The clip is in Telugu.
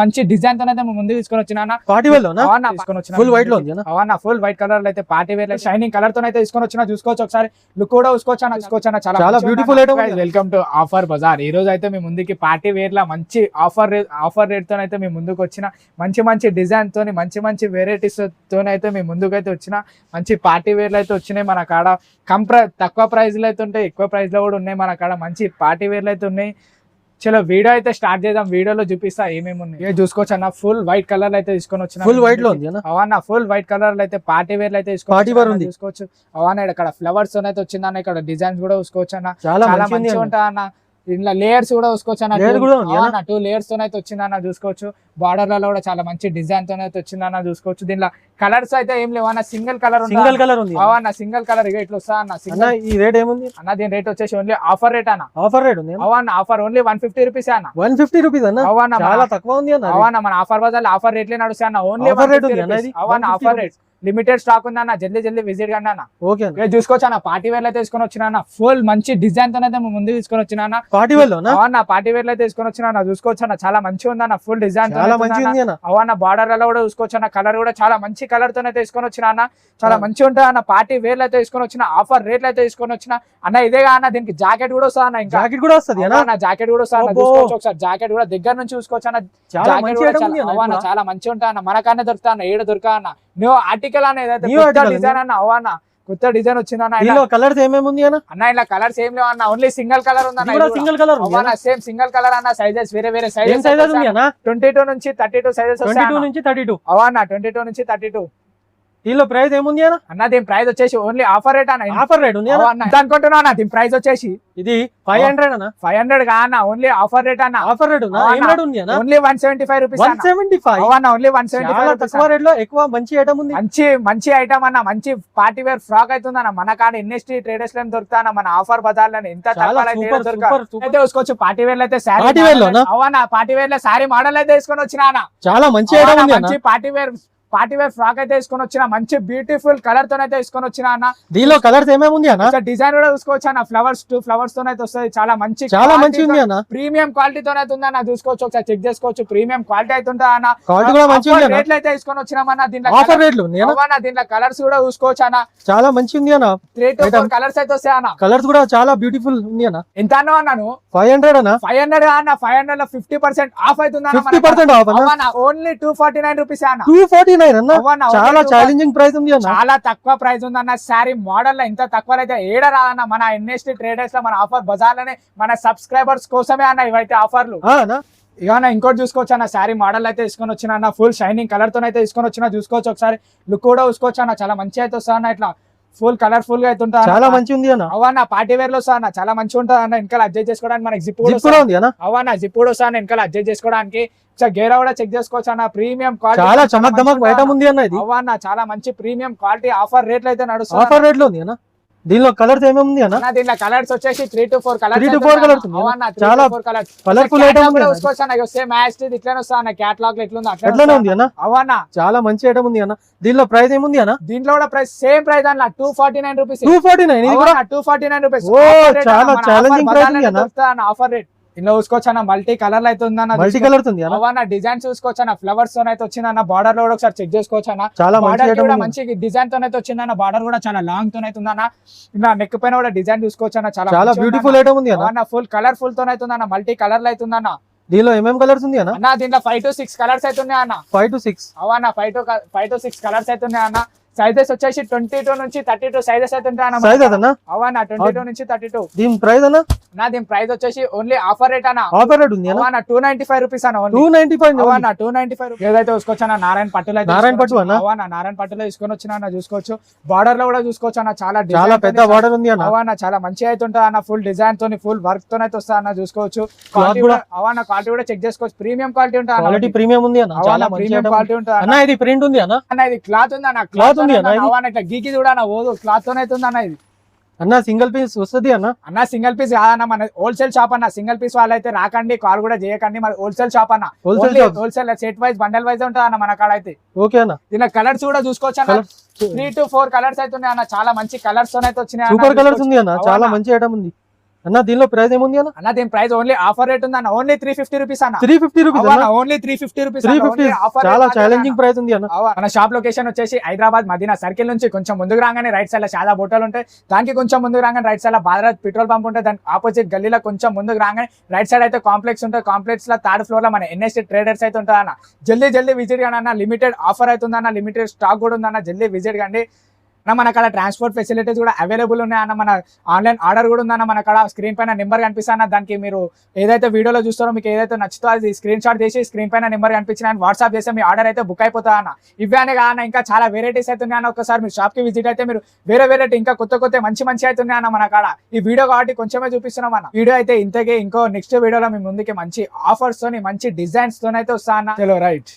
మంచి డిజైన్తో అయితే ముందు తీసుకొని వచ్చిన పార్టీ వేర్ లోనా? తీసుకొని వచ్చిన. ఫుల్ వైట్లో అవునా ఫుల్ వైట్ కలర్ అయితే పార్టీ వేర్ షైనింగ్ కలర్తో అయితే తీసుకొని వచ్చిన. చూసుకోవచ్చు ఒకసారి. లుక్ కూడా చూసుకోవచ్చు అన్న చూసుకోవచ్చు అన్న. చాలా ఉంది. వెల్కమ్ టు ఆఫర్ బజార్ ఈ రోజు అయితే మీ ముందుకి పార్టీ వేర్ లా మంచి ఆఫర్ ఆఫర్ రేట్తో అయితే మీ ముందుకు వచ్చిన. మంచి మంచి డిజైన్ తోని మంచి మంచి వెరైటీస్ తోని అయితే మీ ముందుకు అయితే వచ్చిన. మంచి పార్టీ వేర్లు అయితే వచ్చినాయి మన కాడ. కంప్ర తక్కువ ప్రైస్లో అయితే ఉంటాయి ఎక్కువ ప్రైస్లో కూడా ఉన్నాయి మన కాడ. మంచి పార్టీ వేర్లు అయితే ఉన్నాయి. చలో వీడియో అయితే స్టార్ట్ చేద్దాం. వీడియోలో చూపిస్తా ఏమేమి ఉన్నాయి. చూసుకోవచ్చు అన్న. ఫుల్ వైట్ కలర్ అయితే తీసుకొని వచ్చిన ఫుల్ వైట్లో ఉంది అవన్న ఫుల్ వైట్ కలర్ అయితే పార్టీ వేర్ అయితే తీసుకోవచ్చు ఉంది. చూసుకోవచ్చు. అవన్న ఇక్కడ ఫ్లవర్స్ అయితే వచ్చిందన్న. ఇక్కడ డిజైన్స్ కూడా చూసుకోవచ్చు అన్న. చాలా మంచిగా. ఉంటా అన్న ఇంట్లో లేయర్స్ కూడా చూసుకోవచ్చు అన్న. అన్న. టూ లేయర్స్తో అయితే వచ్చిందన్న చూసుకోవచ్చు. బార్డర్లలో కూడా చాలా మంచి డిజైన్తో అయితే వచ్చిందన్న చూసుకోవచ్చు. దీనిలో కలర్స్ అయితే ఏం లేవు అన్న సింగిల్ కలర్ సింగిల్ కలర్ ఉంది. అవన్న సింగిల్ కలర్ ఇక ఇట్లా వస్తా అన్న అన్న సింగిల్ ఈ రేట్ ఏముంది? అన్న దీని రేట్ వచ్చేసి ఓన్లీ ఆఫర్ రేట్ అన్న. ఆఫర్ రేట్ ఉంది. అవన్న offer only one fifty rupees అన్న. వన్ ఫిఫ్టీ రూపీస్ అన్న? అవన్న చాలా తక్కువ ఉంది అన్న. అవన్న మన ఆఫర్ బజార్ ఆఫర్ రేట్లే నడుస్తాయి అన్న ఓన్లీ Offer rate ఉంది అన్న? అవన్న 150 ఆఫర్ రేట్ లిమిటెడ్ స్టాక్ ఉంది అన్న. జల్దీ జల్దీ విజిట్ కండి అన్న. ఓకే చూసుకోవచ్చు అన్న. పార్టీ వేర్ అయితే తీసుకొని వచ్చిన అన్న. ఫుల్ మంచి డిజైన్తో అయితే ముందు తీసుకొని వచ్చిన అన్న. పార్టీ వేర్ అవన్న పార్టీ వేర్ అయితే తీసుకొని వచ్చిన అన్న. చూసుకోవచ్చు అన్న. చాలా మంచిగా ఉంది అన్న. ఫుల్ డిజైన్ అవన్న బార్డర్లలో కూడా చూసుకోవచ్చు అన్న. కలర్ కూడా చాలా మంచి కలర్తో అయితే తీసుకొని వచ్చిన అన్న. చాలా ఆ. మంచిగా ఉంటుంది అన్న. పార్టీ వేర్ అయితే తీసుకొని వచ్చిన ఆఫర్ రేట్లు అయితే తీసుకొని వచ్చిన. అన్న ఇదేగా అన్న. దీనికి జాకెట్ కూడా వస్తా అన్న జాకెట్ కూడా వస్తుంది అన్న? జాకెట్ కూడా వస్తా. చూసుకోవచ్చు ఒకసారి. జాకెట్ కూడా దగ్గర నుంచి చూసుకోవచ్చు అన్న. చాలా మంచి కూడా ఐటమ్ ఉంది చాలా- అన్న అవన్న ఇప్పుడు. చాలా మంచిగా ఉంటా అన్న. మనకన్నా దొరుకుతా అన్న. ఏడ దొరకా అన్న. న్యూ ఆర్టికల్ అనేది అయితే డిజైన్ అన్న? అవన్న కొత్త డిజైన్ వచ్చింది అన్న కలర్స్ ఏమేమి ఉంది అన్న? ఇలా కలర్స్ ఏం లేవు అన్న ఓన్లీ సింగిల్ కలర్ ఉంది సింగిల్ కలర్ అన్న సేమ్ సింగిల్ కలర్ అన్న సైజెస్ వేరే వేరే సైజెస్ ట్వంటీ టూ నుంచి thirty two sizes twenty two. నుంచి థర్టీ టూ అవన్న ట్వంటీ టూ నుంచి థర్టీ టూ దీనిలో ప్రైస్ ఏముంది అన్న? అన్న దీని ప్రైస్ వచ్చేసి ఓన్లీ ఆఫర్ రేట్ అన్న. ఆఫర్ రేట్ ఉంది అన్న? అనుకుంటున్నావు అన్న దీని ప్రైస్ వచ్చేసి. ఇది ఫైవ్ హండ్రెడ్ అన్న. ఫైవ్ హండ్రెడ్ కా అన్న ఓన్లీ ఆఫర్ రేట్ అన్న. ఆఫర్ రేట్ ఉందా? రేట్ అన్న only one seventy five rupees one seventy five అవన్న only one seventy five తక్కువ రేట్లో ఎక్కువ మంచి ఐటమ్ ఉంది. మంచి మంచి ఐటమ్ అన్న మంచి పార్టీ వేర్ ఫ్రాక్ అవుతుందన్న మన కాడ ఇండస్ట్రీ ట్రేడర్స్లో దొరుకుతా మన ఆఫర్ బజార్లో ఎంత అయితే పార్టీ వేర్ అయితే wear లోనా? అవన్న పార్టీ వేర్లో శారీ మోడల్ అయితే తీసుకొని వచ్చిన అన్న. చాలా మంచి అన్న మంచి party wear party wear frock అయితే తీసుకొని వచ్చిన మంచి బ్యూటిఫుల్ కలర్తో అయితే తీసుకొని వచ్చిన అన్న. దీనిలో కలర్స్ ఏమేమి ఉంది అన్న డిజైన్ కూడా చూసుకోవచ్చు అన్న. ఫ్లవర్స్ టూ ఫ్లవర్స్తో అయితే వస్తుంది. చాలా మంచి చాలా మంచి ఉంది అన్న. ప్రీమియం క్వాలిటీ తో అయితే ఉంది అన్న. చూసుకోవచ్చు ఒకసారి చెక్ చేసుకోవచ్చు. ప్రీమియం క్వాలిటీ అయితే ఉంటుంది అన్న. క్వాలిటీ కూడా మంచి ఉంది రేట్లు అయితే తీసుకొని వచ్చినామన్న దీంట్లో ఆఫర్ రేట్లు అన్న? దీంట్లో కలర్స్ కూడా చూసుకోవచ్చు అన్న. చాలా మంచి ఉంది అన్న. Three to. ఫోర్ కలర్స్ అయితే వస్తాయి అన్న. కలర్స్ కూడా చాలా బ్యూటిఫుల్ ఉంది అన్న. ఎంత అన్నా అన్నాను ఫైవ్ హండ్రెడ్ అన్న. ఫైవ్ హండ్రెడ్ అన్న? ఫైవ్ హండ్రెడ్లో ఫిఫ్టీ పర్సెంట్ ఆఫ్ అవుతుంది ఫిఫ్టీ పర్సెంట్ ఆఫ్ అన్న? Only two forty nine rupees అన్న. టూ ఫార్టీ అన్న చాలా 249. ఛాలెంజింగ్ ప్రైస్ ఉంది అన్న. చాలా తక్కువ ప్రైస్ ఉందన్న. శారీ మోడల్లో ఇంత తక్కువ అయితే ఏడ రాదన్న? మన ఎన్ఎస్టీ ట్రేడర్స్లో మన ఆఫర్ బజార్లోనే మన సబ్స్క్రైబర్స్ కోసమే అన్న ఇవైతే ఆఫర్లు అన్న. ఇక అన్న ఇంకోటి చూసుకోవచ్చు అన్న. శారీ మోడల్ అయితే తీసుకొని వచ్చిన అన్న. ఫుల్ షైనింగ్ కలర్తో అయితే తీసుకొని వచ్చిన చూసుకోవచ్చు ఒకసారి. లుక్ కూడా చూసుకోవచ్చు అన్న. చాలా మంచి అయితే వస్తా అన్న ఇట్లా. ఫుల్ కలర్ఫుల్గా అయితే ఉంటుంది చాలా మంచి ఉంది అన్న. అవన్న పార్టీ వేర్లో అన్న. చాలా మంచిగా ఉంటుంది అన్న. వెనకాల అడ్జస్ట్ చేసుకోవడానికి మనకి జిప్ కూడా ఉంది అన్న. అవన్న జిప్ కూడా వస్తా అన్న. వెనకాల అడ్జస్ట్ చేసుకోవడానికి. గేరా కూడా చెక్ చేసుకోవచ్చు అన్న. ప్రీమియం చాలా చమక్ దమక్ ఐటమ్ ఉంది అన్న అవన్న చాలా మంచి ప్రీమియం క్వాలిటీ ఆఫర్ రేట్లు అయితే నడుస్తుంది ఆఫర్ రేట్లో ఉంది అన్న. దీనిలో కలర్స్ ఏమేమి ఉంది అన్న? కలర్స్ వచ్చేసి త్రీ టు ఫోర్ ఉంది. చాలా కలర్ఫుల్ ఐటమ్ ఉంది అన్న. చూసుకోవచ్చు అన్న సేమ్ మ్యాచ్ ఇట్లనే వస్తా అన్న క్యాటలాగ్లో ఎట్లుంది ఎట్లనే అట్లా ఉంది అన్న. అవన్న చాలా మంచి ఐటమ్ ఉంది అన్న. దీనిలో ప్రైస్ ఏముంది అన్న? దీంట్లో కూడా ప్రైస్ సేమ్ ప్రైస్ అన్న two forty nine rupees two forty nine two forty nine rupees చాలా అన్న. ఆఫర్ రేట్ ఇందులో చూసుకోవచ్చు అన్న? మల్టీ కలర్ అయితే ఉందన్న మల్టీ కలర్స్ ఉంది అన్న? డిజైన్ చూసుకోవచ్చు అన్న? ఫ్లవర్స్తో అయితే వచ్చిందన్న బార్డర్లో కూడా ఒకసారి చెక్ చేసుకోవచ్చు అన్న? చాలా బార్డర్ కూడా మంచి డిజైన్తో అయితే వచ్చిందన్న బార్డర్ కూడా చాలా లాంగ్తో అయితే ఉందన్న. ఇలా నెక్ పైన కూడా డిజైన్ చూసుకోవచ్చు అన్న? చాలా బ్యూటిఫుల్ ఐటమ్ ఉంది అన్న. ఫుల్ కలర్ఫుల్తో అయితే ఉందన్న. మల్టీ కలర్లో అయితే ఉందన్న. దీనిలో ఏమేం కలర్స్ ఉంది అన్న? అన్న దీంట్లో ఫైవ్ టు సిక్స్ కలర్స్ అయితే ఉన్నాయి అన్న five to six అవన్న five to five to six colours అయితే ఉన్నాయి అన్న సైజెస్ వచ్చేసి ట్వంటీ టూ నుంచి థర్టీ టూ సైజెస్ అయితే ట్వంటీ టూ నుంచి థర్టీ టూ దీని ప్రైస్ అన్న? నా దీని ప్రైస్ వచ్చేసి ఓన్లీ ఆఫర్ రేట్ అన్న. ఆఫర్ రేట్ ఉంది టూ నైన్టీ ఫైవ్ రూపీస్ అన్న two ninety five two ninety five ఏదైతే చూసుకోవచ్చు నారాయణ పట్టులో నారాయణ పట్టు నారాయణ పట్టులో తీసుకొని వచ్చిన అన్న చూసుకోవచ్చు. బార్డర్లో కూడా చూసుకోవచ్చు అన్న. చాలా చాలా పెద్ద బార్డర్ ఉంది అన్న. చాలా మంచిగా అయితే ఉంటుంది అన్న. ఫుల్ డిజైన్ తోని ఫుల్ వర్క్ తోని అయితే వస్తా అన్న చూసుకోవచ్చు. Cloth క్వాలిటీ కూడా- కూడా అవన్న క్వాలిటీ కూడా చెక్ చేసుకోవచ్చు. ప్రీమియం క్వాలిటీ ఉంటుంది ప్రీమియం ఉంది అన్న. ప్రీమియం. క్వాలిటీ ఉంటుంది అన్న. ఇది ప్రింట్ ఉంది అన్న? ఇది క్లాత్ ఉంది అన్న Cloth ఉంది అన్న గీకి కూడా అన్న ఓదు క్లాత్ తోనే అయితే ఉంది అన్న ఇది. అన్న సింగిల్ పీస్ వస్తుంది అన్న? అన్న సింగిల్ పీస్ కాదన్న మన హోల్సేల్ షాప్ అన్న సింగిల్ పీస్ వాళ్ళైతే రాకండి కాల్ కూడా చేయకండి మన హోల్సేల్ షాప్ అన్న. Wholesale wholesale set wise bundle wise ఉంటుంది అన్న మన కాడ అయితే. ఓకే అన్న. దీని కలర్స్ కూడా చూసుకోవచ్చు అన్న. త్రీ టు ఫోర్ కలర్స్ అయితే ఉన్నాయి అన్న చాలా మంచి కలర్స్తో అయితే వచ్చినాయి అన్న. Super colours. ఉంది అన్న చాలా? మంచి ఐటమ్ ఉంది. అన్న దీనిలో ప్రైస్ ఏముంది అన్న? అన్న దీని ప్రైస్ ఓన్లీ ఆఫర్ రేట్ ఉంది అన్న. ఓన్లీ త్రీ ఫిఫ్టీ రూపీస్ అన్న? Three fifty rupees only three fifty rupees three fifty చాలా ఛాలెంజింగ్ ప్రైస్ ఉంది అన్న. మన షాప్ లొకేషన్ వచ్చేసి హైదరాబాద్ మదీనా సర్కిల్ నుంచి కొంచెం ముందుకు రాగానే రైట్ సైడ్లో చాలా బోటలు ఉంటాయి. దానికి కొంచెం ముందుకు రాగానే రైట్ సైడ్లో భారత్ పెట్రోల్ పంప్ ఉంటుంది దానికి ఆపోజిట్ గల్లీలో కొంచెం ముందుకు రాగానే రైట్ సైడ్ అయితే కాంప్లెక్స్ ఉంటుంది కాంప్లెక్స్లో థర్డ్ ఫ్లోర్లో మన ఎన్ఎస్టీ ట్రేడర్స్ అయితే ఉంటుంది అన్న జల్దీ జల్దీ విజిట్ కానీ అన్న లిమిటెడ్ ఆఫర్ అవుతుందన్న లిమిటెడ్ స్టాక్ కూడా ఉందన్న. జల్దీ విజిట్ కండి. అన్న మన అక్కడ ట్రాన్స్పోర్ట్ ఫెసిలిటీస్ కూడా అవైలబుల్ ఉన్నాయన్న మన ఆన్లైన్ ఆర్డర్ కూడా ఉందన్న మన అక్కడ స్క్రీన్ పైన నెంబర్ కనిపిస్తాన దానికి మీరు ఏదైతే వీడియోలో చూస్తారో మీకు ఏదైతే నచ్చుతో అది స్క్రీన్ షాట్ చేసి స్క్రీన్ పైన నెంబర్ కనిపించిన వాట్సాప్ చేస్తే మీ ఆర్డర్ అయితే బుక్ అయిపోతా అన్న. ఇవే అనే ఇంకా చాలా వెరైటీస్ అయితే ఉన్నాయన్న ఒకసారి మీరు షాప్కి విజిట్ అయితే మీరు వేరే వెరైటీ ఇంకా కొత్త కొత్త మంచి మంచి అయితే ఉన్నాయన్న మన కాడ. ఈ వీడియో కాబట్టి కొంచెమే చూపిస్తున్నాం అన్న. వీడియో అయితే ఇంతకే ఇంకో నెక్స్ట్ వీడియోలో మీ ముందుకి మంచి ఆఫర్స్ తోని మంచి డిజైన్స్ తోనైతే వస్తా అన్న. రైట్